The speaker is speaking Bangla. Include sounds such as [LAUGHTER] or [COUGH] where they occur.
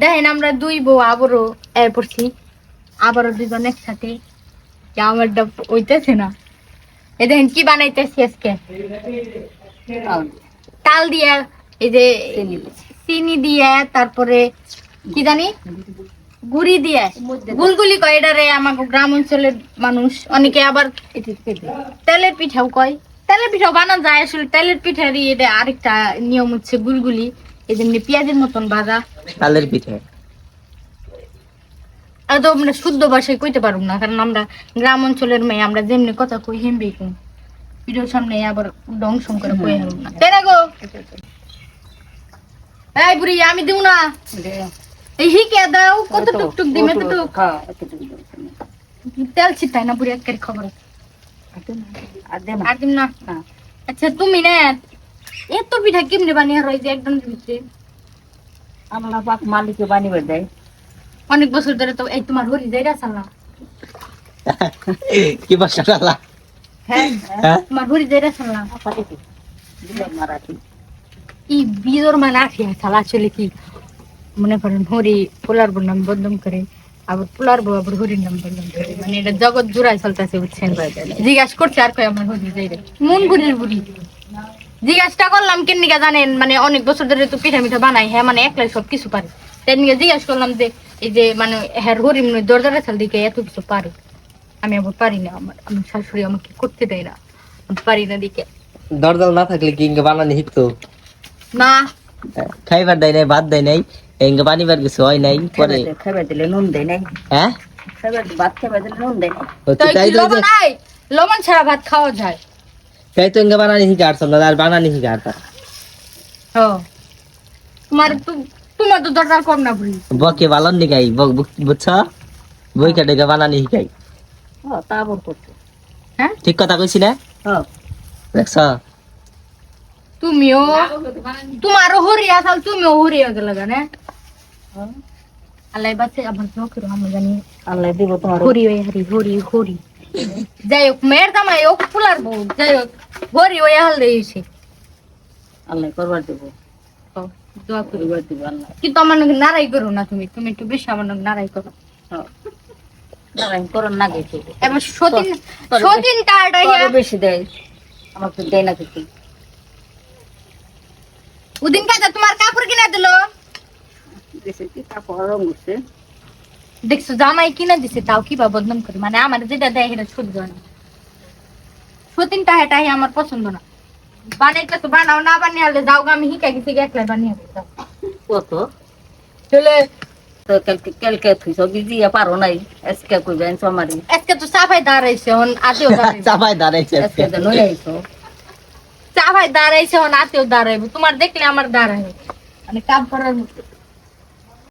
দেখেন আমরা দুই বউ আবারও এর পড়ছি। আবারও দুজন একসাথে। আমার আমারটা ওইতেছে না। এ দেখেন কি বানাইতেছি আজকে? তাল দিয়া। এই যে চিনি দিয়ে তারপরে কি জানি? গুড়ি দিয়ে। গুলগুলি কয় এটারে আমাকে গ্রাম অঞ্চলের মানুষ। অনেকে আবার তেলের পিঠাও কয়। তেলের পিঠাও বানানো যায় আসলে। তেলের পিঠারই এটা আরেকটা নিয়ম হচ্ছে গুলগুলি এই যেমনি পেঁয়াজের মতন ভাজা। তালের পিঠে। আর তো আমরা শুদ্ধ ভাষায় কইতে পারব না কারণ আমরা গ্রাম অঞ্চলের মেয়ে আমরা যেমনি কথা কই হেমবি কই। ভিডিওর সামনে আবার ডংসং করে কই হারব না। তাই না গো? এই বুড়ি আমি দিব না। এই হিকে দাও কত টুকটুক দিমে তো টুক। তেল ছিটাই না বুড়ি একের খবর। আর দিম না। আচ্ছা তুমি না। এত পিঠা কেমনে বানিয়ে রয়েছে একদম আল্লাহ পাক মালিকে বানিয়ে দেয়। অনেক বছর ধরে তো এই তোমার হরি যাই রাসাল্লাহ [LAUGHS] কি বসা আল্লাহ হ্যাঁ হ্যাঁ? তোমার হরি যাই রাসাল্লাহ মারাঠি। ই বিজোর মানে হাসাল আসলে কি? মনে করেন হরি পোলার বোর নাম বদনাম করে আবার পোলার বউ আবার হরির নাম বদনাম করে। মানে এটা জগৎ জোড়ায় চলতেছে বুঝছেন? জিজ্ঞাসা করছে আর কই আমার হরি যাই রে মন বুড়ির বুড়ি। জিজ্ঞাসা করলাম কেন নিকা জানেন? মানে অনেক বছর ধরে তো পিঠা মিঠা বানাই হ্যাঁ মানে একলাই সব কিছু পারে। তাই নিয়ে জিজ্ঞাসা করলাম যে এই যে মানে হ্যাঁ হরি মনে দরজার চাল দিকে এত কিছু পারে। আমি আবার পারি না আমার আমার শাশুড়ি আমাকে করতে দেয় না। পারি না দিকে দরজাল না থাকলে কি ইঙ্গে বানানি না। খাইবার দেয় নাই ভাত দেয় নাই ইঙ্গে বানিবার কিছু হয় নাই পরে খাবার দিলে নুন দেয় নাই। হ্যাঁ? ভাত খাবার দিলে নুন দেয় নাই? লবণ ছাড়া ভাত খাওয়া যায়। তাই তো ইঙ্গে বানানি হিকে আর না আর বানানি হিকে আর ও তোমার তো তোমার তো দরকার কম না বুড়ি বকে বালন নিকাই বুঝছ বই কাটে বানানি হিকাই হ্যাঁ তা আবার করতো হ্যাঁ ঠিক কথা কইছি না হ্যাঁ দেখছ তুমিও তোমারও হরি আসাল তুমিও হরি হয়ে গেল না আল্লাহ বাচ্চা আমার চোখের আমরা জানি আল্লাহ দিব তোমার হরি ওই হরি হরি হরি যাই হোক মেয়ের দামাই ও ফুলার বউ যাই হোক হরি ওই হাল দিয়েছে আল্লাহ করবার দিব। দোয়া করি। করবার দিব আল্লাহ। কিন্তু আমার নাকি নারাই করো না তুমি তুমি একটু বেশি আমার নাকি নারাই করো। দাঁড়াই করন না গেছে এবার সতীন সতীন টাটা বেশি দেয়। আমাকে দেয় না কিছু উদিন কাজা তোমার কাপড় কিনা দিলো? দেশে কি কাপড় রং উঠছে দেখছ জামাই কিনা দিছে তাও কি বা বদনাম করে। মানে আমার যেটা দেয় সেটা সহ্য হয় না। সতীন টাহে টাহে আমার পছন্দ না। বানাইতে তো বানাও না বানিয়ে আলে যাও গা, আমি হিকা গেছি একলাই বানিয়ে দিতাম কত? চলে। কালকে কালকে তুই সব বিজিয়া পারো নাই। আজকে কইবেন সমারি আজকে তো সাফাই দাঁড়াইছে হন আতেও দাঁড়াইবে। চাপাই দাঁড়াইছে আজকে। তো নই আইছো। সাফাই দাঁড়াইছে হন আতেও দাঁড়াইবে। তোমার দেখলে আমার দাঁড়াইবে মানে কাম করার মতো।